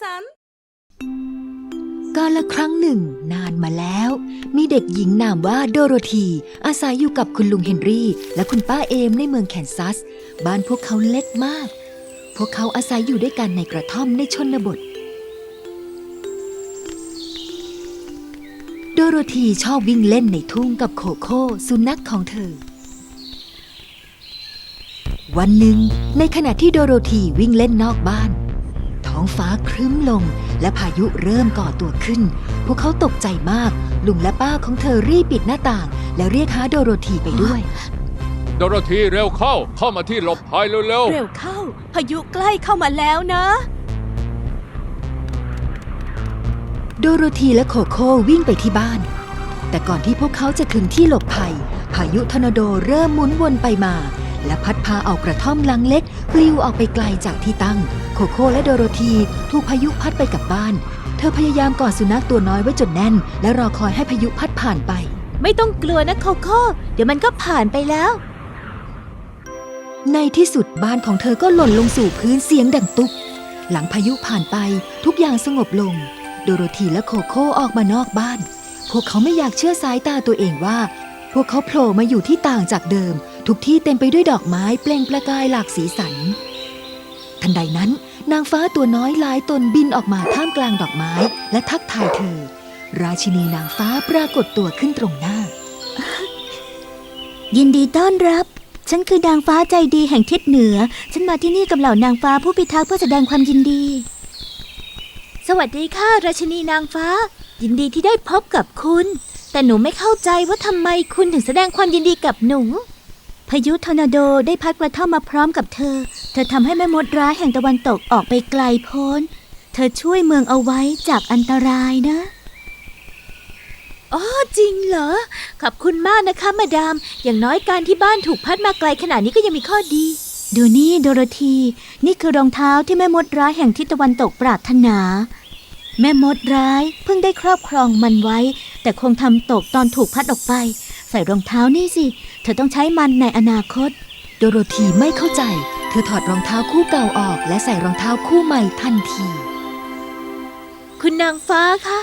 さんกาละครั้งหนึ่งนานมาแล้ว มีเด็กหญิงนามว่าโดโรธี อาศัยอยู่กับคุณลุงเฮนรี่ และคุณป้าเอมในเมืองแคนซัส บ้านพวกเขาเล็กมาก พวกเขาอาศัยอยู่ด้วยกันในกระท่อมในชนบท โดโรธีชอบวิ่งเล่นในทุ่งกับโคโค่สุนัขของเธอ วันหนึ่ง ในขณะที่โดโรธีวิ่งเล่นนอกบ้าน ท้องฟ้าครึ้มลง และพายุเริ่มก่อตัวขึ้น พวกเขาตกใจมาก ลุงและป้าของเธอรีบปิดหน้าต่าง และเรียกหาโดโรธีไปด้วย โดโรธีเร็วเข้า เข้ามาที่หลบภัยเร็วเร็วเข้า พายุใกล้เข้ามาแล้วนะ โดโรธีและโคโค่วิ่งไปที่บ้าน แต่ก่อนที่พวกเขาจะถึงที่หลบภัย พายุทอร์นาโดเริ่มหมุนวนไปมา และพัดพาเอากระท่อมหลังเล็กปลิวออกไปไกลจากที่ตั้ง โคโค่และโดโรธีถูกพายุพัดไปกับบ้าน เธอพยายามกอดสุนัขตัวน้อยไว้จนแน่น และรอคอยให้พายุพัดผ่านไป ไม่ต้องกลัวนะโคโค่ เดี๋ยวมันก็ผ่านไปแล้ว ในที่สุดบ้านของเธอก็หล่นลงสู่พื้นเสียงดังตุ๊บหลังพายุผ่านไปทุกอย่างสงบลง โดโรธีและโคโค่ออกมานอกบ้าน พวกเขาไม่อยากเชื่อสายตาตัวเองว่า พวกเขาโผล่มาอยู่ที่ต่างจากเดิม ทุกที่เต็มไปด้วยดอกไม้เปล่งประกายหลากสีสัน ทันใดนั้น นางฟ้าตัวน้อยหลายตนบินออกมาท่ามกลางดอกไม้และทักทายเธอ ราชินีนางฟ้าปรากฏตัวขึ้นตรงหน้า ยินดีต้อนรับ ฉันคือนางฟ้าใจดีแห่งทิศเหนือ ฉันมาที่นี่กับเหล่านางฟ้าผู้พิทักษ์เพื่อแสดงความยินดี สวัสดีค่ะ ราชินีนางฟ้า ยินดีที่ได้พบกับคุณ แต่หนูไม่เข้าใจว่าทำไมคุณถึงแสดงความยินดีกับหนู พายุทอร์นาโดได้พัดกระท่อมมาพร้อมกับเธอ เธอทำให้แม่มดร้ายแห่งตะวันตกออกไปไกลโพ้น เธอช่วยเมืองเอาไว้จากอันตรายนะอ๋อจริงเหรอ ขอบคุณมากนะคะ มาดาม อย่างน้อยการที่บ้านถูกพัดมาไกลขนาดนี้ก็ยังมีข้อดี ดูนี่โดโรธี นี่คือรองเท้าที่แม่มดร้ายแห่งทิศตะวันตกปรารถนา แม่มดร้ายเพิ่งได้ครอบครองมันไว้ แต่คงทำตกตอนถูกพัดออกไป ใส่รองเท้านี่สิ เธอต้องใช้มันในอนาคต โดโรธีไม่เข้าใจ เธอถอดรองเท้าคู่เก่าออก และใส่รองเท้าคู่ใหม่ทันที คุณนางฟ้าคะ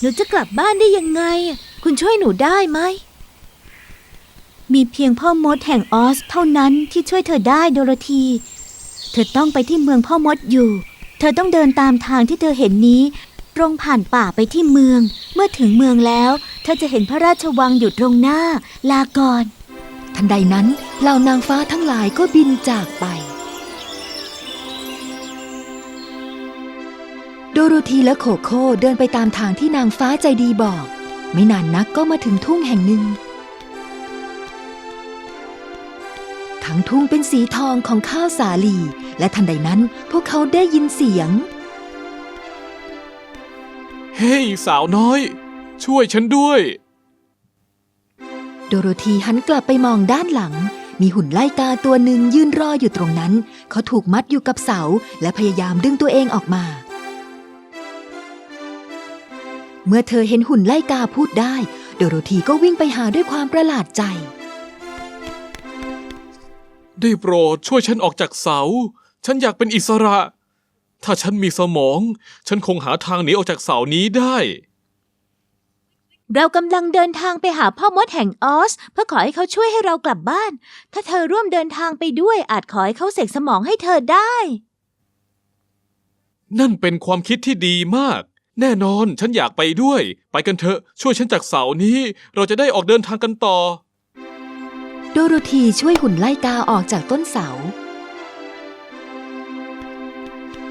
หนูจะกลับบ้านได้ยังไง คุณช่วยหนูได้ไหม มีเพียงพ่อมดแห่งออสเท่านั้นที่ช่วยเธอได้โดโรธี เธอต้องไปที่เมืองพ่อมดอยู่ เธอต้องเดินตามทางที่เธอเห็นนี้ ตรงผ่านป่าไปที่เมือง เมื่อถึงเมืองแล้ว เธอจะเห็นพระราชวังอยู่ตรงหน้า ลาก่อน ทันใดนั้นเหล่านางฟ้าทั้งหลายก็บินจากไป โดโรธีและโคโค่เดินไปตามทางที่นางฟ้าใจดีบอก ไม่นานนักก็มาถึงทุ่งแห่งหนึ่ง ทั้งทุ่งเป็นสีทองของข้าวสาลี และทันใดนั้นพวกเขาได้ยินเสียง เฮ้ยสาวน้อย ช่วยฉันด้วย โดโรธีหันกลับไปมองด้านหลัง มีหุ่นไล่กาตัวหนึ่งยืนรออยู่ตรงนั้น เขาถูกมัดอยู่กับเสาและพยายามดึงตัวเองออกมา เมื่อเธอเห็นหุ่นไล่กาพูดได้ โดโรธีก็วิ่งไปหาด้วยความประหลาดใจ ได้โปรดช่วยฉันออกจากเสา ฉันอยากเป็นอิสระ ถ้าฉันมีสมอง ฉันคงหาทางหนีออกจากเสานี้ได้ เรากำลังเดินทางไปหาพ่อมดแห่งออส เพื่อขอให้เขาช่วยให้เรากลับบ้าน ถ้าเธอร่วมเดินทางไปด้วยอาจขอให้เขาเสกสมองให้เธอได้ นั่นเป็นความคิดที่ดีมาก แน่นอนฉันอยากไปด้วย ไปกันเถอะ ช่วยฉันจากเสานี้ เราจะได้ออกเดินทางกันต่อ โดโรธีช่วยหุ่นไล่กาออกจากต้นเสา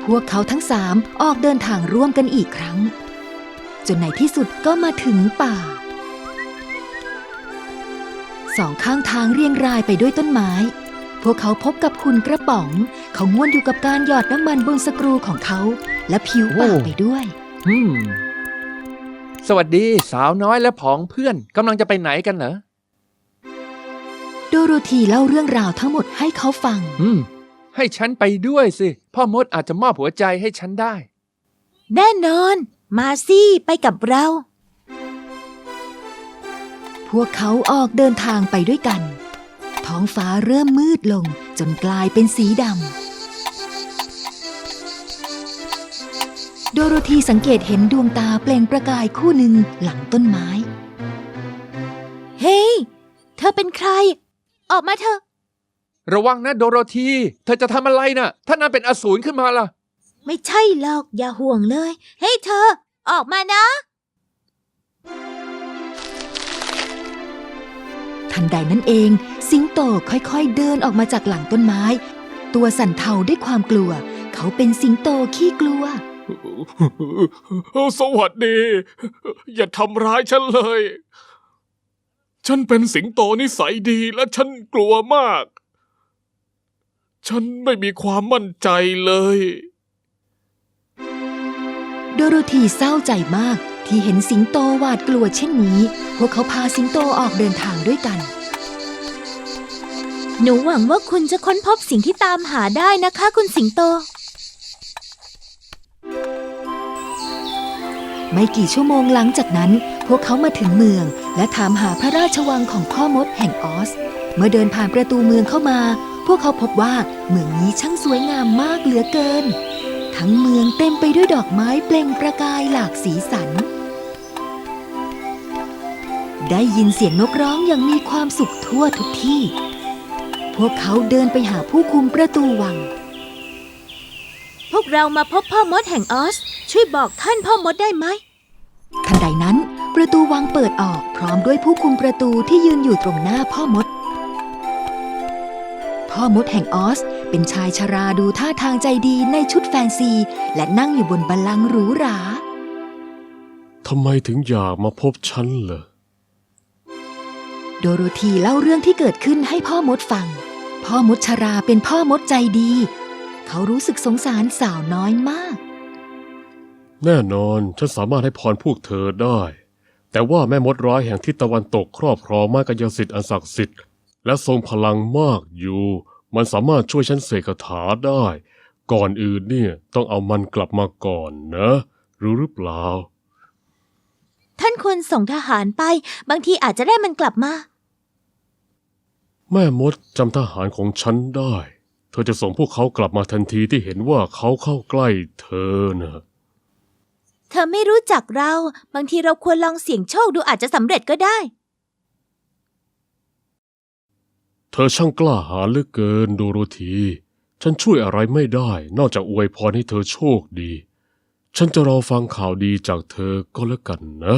พวกเขาทั้งสามออกเดินทางร่วมกันอีกครั้ง จนในที่สุดก็มาถึงป่า สองข้างทางเรียงรายไปด้วยต้นไม้ พวกเขาพบกับหุ่นกระป๋อง เขาง่วนอยู่กับการหยอดน้ำมันบนสกรูของเขา และผิวป่าโอ้ไปด้วยอืมสวัสดีสาวน้อยและผองเพื่อนกำลังจะไปไหนกันเหรอโดโรธีเล่าเรื่องราวทั้งหมดให้เขาฟัง อืม ให้ฉันไปด้วยสิ พ่อมดอาจจะมอบหัวใจให้ฉันได้ แน่นอน มาสิไปกับเรา พวกเขาออกเดินทางไปด้วยกัน ท้องฟ้าเริ่มมืดลงจนกลายเป็นสีดำ โดโรธีสังเกตเห็นดวงตาเปล่งประกายคู่หนึ่งหลังต้นไม้ เฮ้ยเธอเป็นใคร ออกมาเถอะ ระวังนะโดโรธี เธอจะทำอะไรน่ะ ถ้านางเป็นอสูรขึ้นมาล่ะ ไม่ใช่หรอก อย่าห่วงเลย เฮ้ยเธอ ออกมานะ ทันใดนั้นเอง สิงโตค่อยๆเดินออกมาจากหลังต้นไม้ ตัวสั่นเทาด้วยความกลัว เขาเป็นสิงโตขี้กลัว สวัสดี อย่าทำร้ายฉันเลย ฉันเป็นสิงโตนิสัยดีและฉันกลัวมาก ฉันไม่มีความมั่นใจเลย โดโรธีเศร้าใจมากที่เห็นสิงโตหวาดกลัวเช่นนี้ พวกเขาพาสิงโตออกเดินทางด้วยกัน หนูหวังว่าคุณจะค้นพบสิ่งที่ตามหาได้นะคะคุณสิงโต ไม่กี่ชั่วโมงหลังจากนั้น พวกเขามาถึงเมือง และถามหาพระราชวังของพ่อมดแห่งออส เมื่อเดินผ่านประตูเมืองเข้ามา พวกเขาพบว่าเมืองนี้ช่างสวยงามมากเหลือเกิน ทั้งเมืองเต็มไปด้วยดอกไม้เปล่งประกายหลากสีสัน ได้ยินเสียงนกร้องอย่างมีความสุขทั่วทุกที่ พวกเขาเดินไปหาผู้คุมประตูวัง พวกเรามาพบพ่อมดแห่งออส ช่วยบอกท่านพ่อมดได้ไหมทันใดนั้น ประตูวังเปิดออกพร้อมด้วยผู้คุมประตูที่ยืนอยู่ตรงหน้าพ่อมด พ่อมดแห่งออส เป็นชายชราดูท่าทางใจดีในชุดแฟนซี และนั่งอยู่บนบัลลังก์หรูหรา ทำไมถึงอยากมาพบฉันเหรอ โดโรธีเล่าเรื่องที่เกิดขึ้นให้พ่อมดฟัง พ่อมดชราเป็นพ่อมดใจดี เขารู้สึกสงสารสาวน้อยมาก แน่นอนฉันสามารถให้พรพวกเธอได้ แต่ว่าแม่มดร้ายแห่งทิศตะวันตกครอบครองไม้กายสิทธิ์อันศักดิ์สิทธิ์และทรงพลังมากอยู่ มันสามารถช่วยฉันเสกคาถาได้ ก่อนอื่นเนี่ยต้องเอามันกลับมาก่อนนะ รู้หรือเปล่า ท่านควรส่งทหารไป บางทีอาจจะได้มันกลับมา แม่มดจำทหารของฉันได้ เธอจะส่งพวกเขากลับมาทันทีที่เห็นว่าเขาเข้าใกล้เธอนะเธอไม่รู้จักเรา บางทีเราควรลองเสี่ยงโชคดูอาจจะสำเร็จก็ได้ เธอช่างกล้าหาญเหลือเกินโดโรธี ฉันช่วยอะไรไม่ได้ นอกจากอวยพรให้เธอโชคดี ฉันจะรอฟังข่าวดีจากเธอก็แล้วกันนะ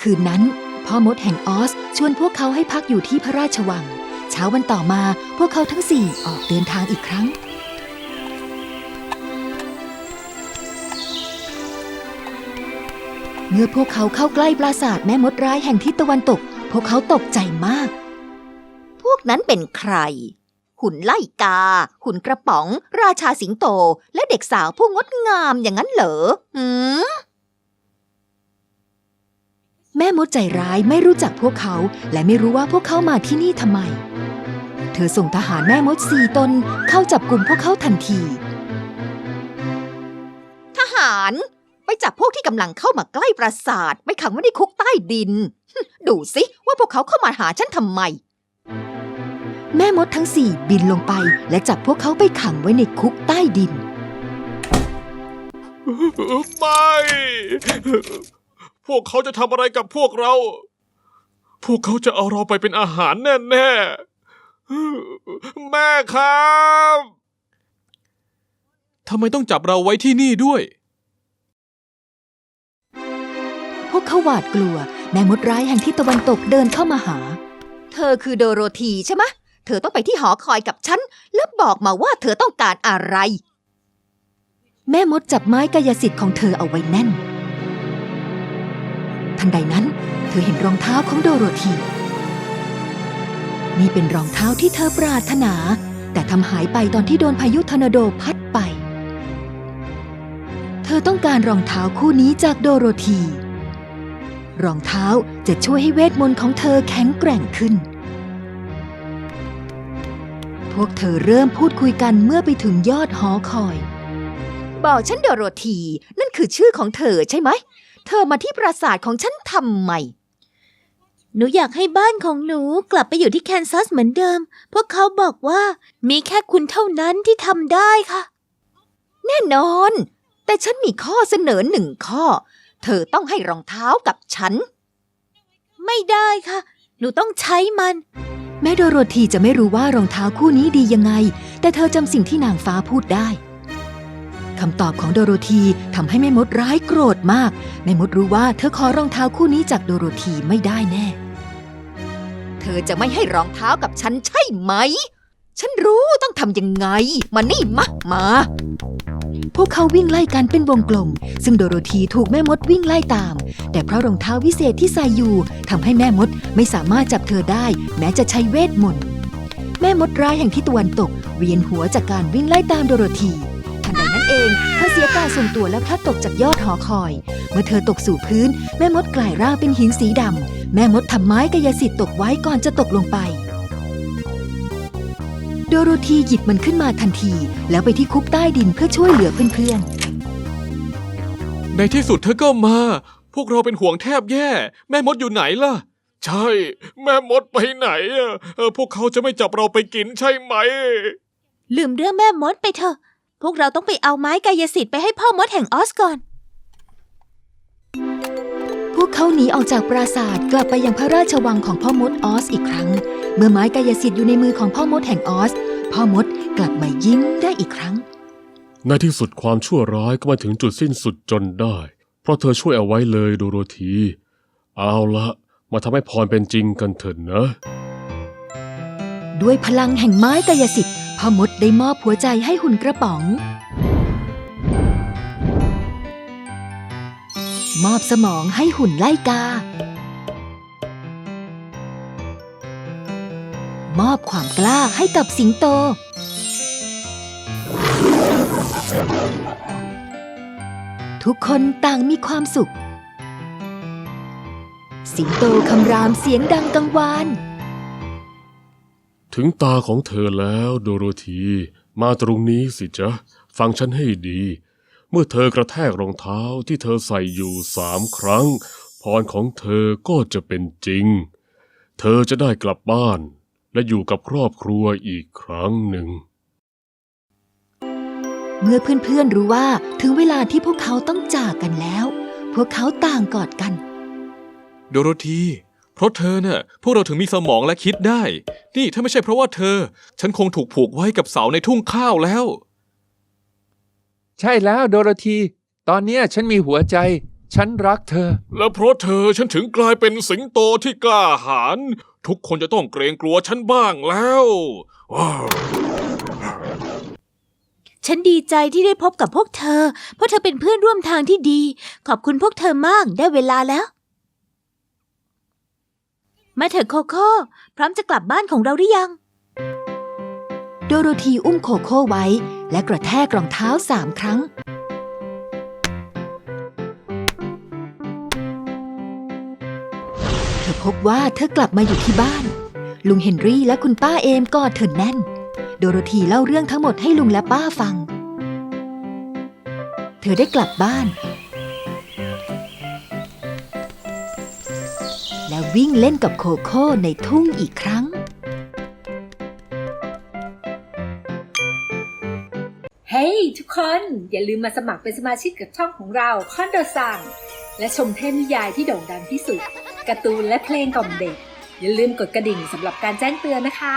คืนนั้นพ่อมดแห่งออสชวนพวกเขาให้พักอยู่ที่พระราชวัง เช้าวันต่อมาพวกเขาทั้งสี่ออกเดินทางอีกครั้ง เมื่อพวกเขาเข้าใกล้ปราสาทแม่มดร้ายแห่งทิศตะวันตก พวกเขาตกใจมาก กนั้นเป็นใคร หุ่นไล่กา หุ่นกระป๋อง ราชาสิงโต และเด็กสาวผู้งดงามอย่างนั้นเหรอหืมแม่มดใจร้ายไม่รู้จักพวกเขา และไม่รู้ว่าพวกเขามาที่นี่ทำไม เธอส่งทหารแม่มดสี่ตนเข้าจับกลุ่มพวกเขาทันที ทหาร ไปจับพวกที่กำลังเข้ามาใกล้ปราสาทไปขังไว้ในคุกใต้ดิน ดูสิว่าพวกเขาเข้ามาหาฉันทำไม แม่มดทั้งสี่บินลงไป และจับพวกเขาไปขังไว้ในคุกใต้ดิน ไม่ พวกเขาจะทำอะไรกับพวกเรา พวกเขาจะเอาเราไปเป็นอาหารแน่ๆ แม่ครับทำไมต้องจับเราไว้ที่นี่ด้วย พวกเขาหวาดกลัว แม่มดร้ายแห่งทิศตะวันตกเดินเข้ามาหา เธอคือโดโรธีใช่ไหมะเธอต้องไปที่หอคอยกับฉัน แล้วบอกมาว่าเธอต้องการอะไร แม่มดจับไม้กายสิทธิ์ของเธอเอาไว้แน่น ทันใดนั้น เธอเห็นรองเท้าของโดโรธีนี่เป็นรองเท้าที่เธอปรารถนา แต่ทำหายไปตอนที่โดนพายุทอร์นาโดพัดไป เธอต้องการรองเท้าคู่นี้จากโดโรธีรองเท้าจะช่วยให้เวทมนต์ของเธอแข็งแกร่งขึ้น พวกเธอเริ่มพูดคุยกันเมื่อไปถึงยอดหอคอย บอกฉันโดโรธี นั่นคือชื่อของเธอใช่ไหม เธอมาที่ปราสาทของฉันทำไม หนูอยากให้บ้านของหนูกลับไปอยู่ที่แคนซัสเหมือนเดิม พวกเขาบอกว่ามีแค่คุณเท่านั้นที่ทำได้ค่ะ แน่นอนแแต่ฉันมีข้อเสนอหนึ่งข้อ เธอต้องให้รองเท้ากับฉัน ไม่ได้ค่ะ หนูต้องใช้มัน แม่โดโรธีจะไม่รู้ว่ารองเท้าคู่นี้ดียังไง แต่เธอจำสิ่งที่นางฟ้าพูดได้คำตอบของโดโรธีทำให้แม่มดร้ายโกรธมาก แม่มดรู้ว่าเธอขอรองเท้าคู่นี้จากโดโรธีไม่ได้แน่ เธอจะไม่ให้รองเท้ากับฉันใช่ไหม ฉันรู้ต้องทำยังไง มานี่มามา พวกเขาวิ่งไล่กันเป็นวงกลม ซึ่งโดโรธีถูกแม่มดวิ่งไล่ตาม แต่เพราะรองเท้าวิเศษที่ใส่อยู่ทำให้แม่มดไม่สามารถจับเธอได้ แม้จะใช้เวทมนต์แม่มดร้ายแห่งทิศตะวันตก เวียนหัวจากการวิ่งไล่ตามโดโรธีทันใดนั้นเองเธอเสียการทรงตัวและพลัดตกจากยอดหอคอย เมื่อเธอตกสู่พื้น แม่มดกลายร่างเป็นหินสีดำแม่มดทำไม้กายสิทธิ์ตกไว้ก่อนจะตกลงไป โดโรธีหยิบมันขึ้นมาทันที แล้วไปที่คุกใต้ดินเพื่อช่วยเหลือเพื่อนๆในที่สุดเธอก็มา พวกเราเป็นห่วงแทบแย่ แม่มดอยู่ไหนล่ะ ใช่ แม่มดไปไหนอะเออพวกเขาจะไม่จับเราไปกินใช่ไหมลืมเรื่องแม่มดไปเถอะ พวกเราต้องไปเอาไม้กายสิทธิ์ไปให้พ่อมดแห่งออสก่อนพวก เขาหนีออกจากปราสาทกลับไปยังพระราชวังของพ่อมดออสอีกครั้ง เมื่อไม้กายสิทธิ์อยู่ในมือของพ่อมดแห่งออส พ่อมดกลับมายิ้มได้อีกครั้ง ในที่สุดความชั่วร้ายก็มาถึงจุดสิ้นสุดจนได้ เพราะเธอช่วยเอาไว้เลยโดโรธี เอาละมาทำให้พรเป็นจริงกันเถิดนะ ด้วยพลังแห่งไม้กายสิทธิ์พ่อมดได้มอบหัวใจให้หุ่นกระป๋อง มอบสมองให้หุ่นไล่กา มอบความกล้าให้กับสิงโต ทุกคนต่างมีความสุข สิงโตคำรามเสียงดังกังวาน ถึงตาของเธอแล้วโดโรธี มาตรงนี้สิจ๊ะ ฟังฉันให้ดี เมื่อเธอกระแทกรองเท้าที่เธอใส่อยู่สามครั้ง พรของเธอก็จะเป็นจริง เธอจะได้กลับบ้าน และอยู่กับครอบครัวอีกครั้งหนึ่ง เมื่อเพื่อนๆรู้ว่าถึงเวลาที่พวกเขาต้องจากกันแล้ว พวกเขาต่างกอดกัน โดโรธีเพราะเธอเน่ะพวกเราถึงมีสมองและคิดได้ นี่ถ้าไม่ใช่เพราะว่าเธอ ฉันคงถูกผูกไว้กับเสาในทุ่งข้าวแล้ว ใช่แล้วโดโรธี ตอนเนี้ยฉันมีหัวใจ ฉันรักเธอ และเพราะเธอฉันถึงกลายเป็นสิงโตที่กล้าหาญทุกคนจะต้องเกรงกลัวฉันบ้างแล้วว้าวฉันดีใจที่ได้พบกับพวกเธอ เพราะเธอเป็นเพื่อนร่วมทางที่ดี ขอบคุณพวกเธอมากได้เวลาแล้ว มาเถอะโคโค่พร้อมจะกลับบ้านของเราหรือยัง โดโรธีอุ้มโคโค่ไว้ และกระแทกรองเท้าสามครั้ง เธอพบว่าเธอกลับมาอยู่ที่บ้าน ลุงเฮนรี่และคุณป้าเอมกอดเธอแน่น โดโรธีเล่าเรื่องทั้งหมดให้ลุงและป้าฟัง เธอได้กลับบ้าน และวิ่งเล่นกับโคโค่ในทุ่งอีกครั้ง ทุกคน อย่าลืมมาสมัครเป็นสมาชิกกับช่องของเราคอนโดซังและชมเทพนิยายที่โด่งดังที่สุดการ์ตูนและเพลงกล่อมเด็ก อย่าลืมกดกระดิ่งสำหรับการแจ้งเตือนนะคะ